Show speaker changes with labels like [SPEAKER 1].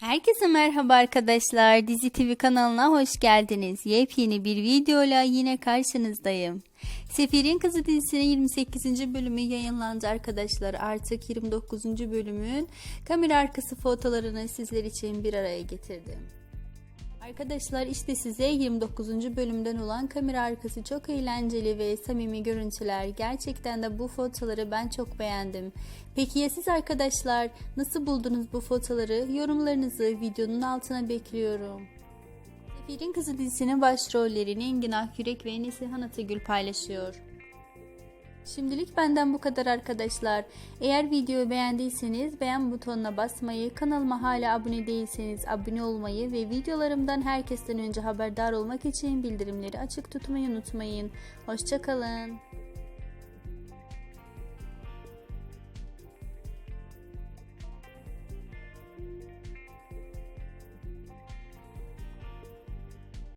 [SPEAKER 1] Herkese merhaba arkadaşlar. Dizi TV kanalına hoş geldiniz. Yepyeni bir videoyla yine karşınızdayım. Sefir'in Kızı dizisinin 28. bölümü yayınlandı arkadaşlar. Artık 29. bölümün kamera arkası fotolarını sizler için bir araya getirdim. Arkadaşlar işte size 29. bölümden olan kamera arkası çok eğlenceli ve samimi görüntüler. Gerçekten de bu fotoları ben çok beğendim. Peki ya siz arkadaşlar nasıl buldunuz bu fotoları? Yorumlarınızı videonun altına bekliyorum. Sefir'in Kızı dizisinin başrollerini Engin Akyürek ve Nesihan Atagül paylaşıyor. Şimdilik benden bu kadar arkadaşlar. Eğer videoyu beğendiyseniz beğen butonuna basmayı, kanalıma hala abone değilseniz abone olmayı ve videolarımdan herkesten önce haberdar olmak için bildirimleri açık tutmayı unutmayın. Hoşçakalın.